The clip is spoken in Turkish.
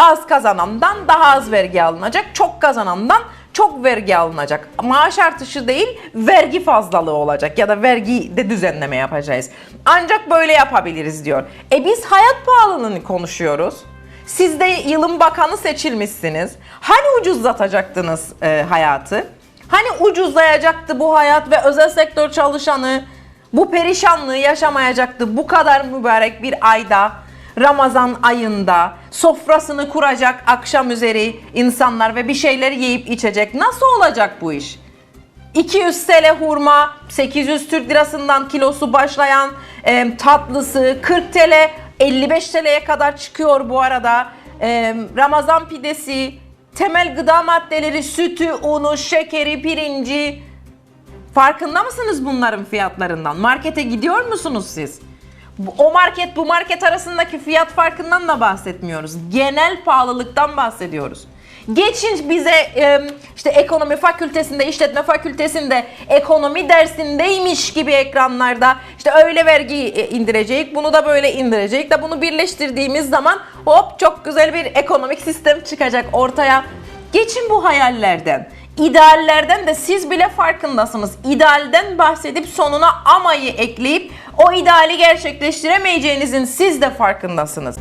Az kazanandan daha az vergi alınacak, çok kazanandan çok vergi alınacak. Maaş artışı değil, vergi fazlalığı olacak ya da vergi de düzenleme yapacağız. Ancak böyle yapabiliriz diyor. E biz hayat pahalılığını konuşuyoruz. Siz de yılın bakanı seçilmişsiniz. Hani ucuzlatacaktınız e, hayatı? Hani ucuzlayacaktı bu hayat ve özel sektör çalışanı bu perişanlığı yaşamayacaktı bu kadar mübarek bir ayda, Ramazan ayında sofrasını kuracak akşam üzeri insanlar ve bir şeyler yiyip içecek. Nasıl olacak bu iş? 200 TL hurma, 800 Türk lirasından kilosu başlayan e, tatlısı 40 TL, 55 TL'ye kadar çıkıyor bu arada. E, Ramazan pidesi, temel gıda maddeleri, sütü, unu, şekeri, pirinci. Farkında mısınız bunların fiyatlarından? Markete gidiyor musunuz siz? O market bu market arasındaki fiyat farkından da bahsetmiyoruz. Genel pahalılıktan bahsediyoruz. Geçin bize işte ekonomi fakültesinde, işletme fakültesinde ekonomi dersindeymiş gibi ekranlarda işte öyle vergi e, indirecek, bunu da böyle indirecek de bunu birleştirdiğimiz zaman hop çok güzel bir ekonomik sistem çıkacak ortaya. Geçin bu hayallerden. İdeallerden de siz bile farkındasınız. İdealden bahsedip sonuna amayı ekleyip o ideali gerçekleştiremeyeceğinizin siz de farkındasınız.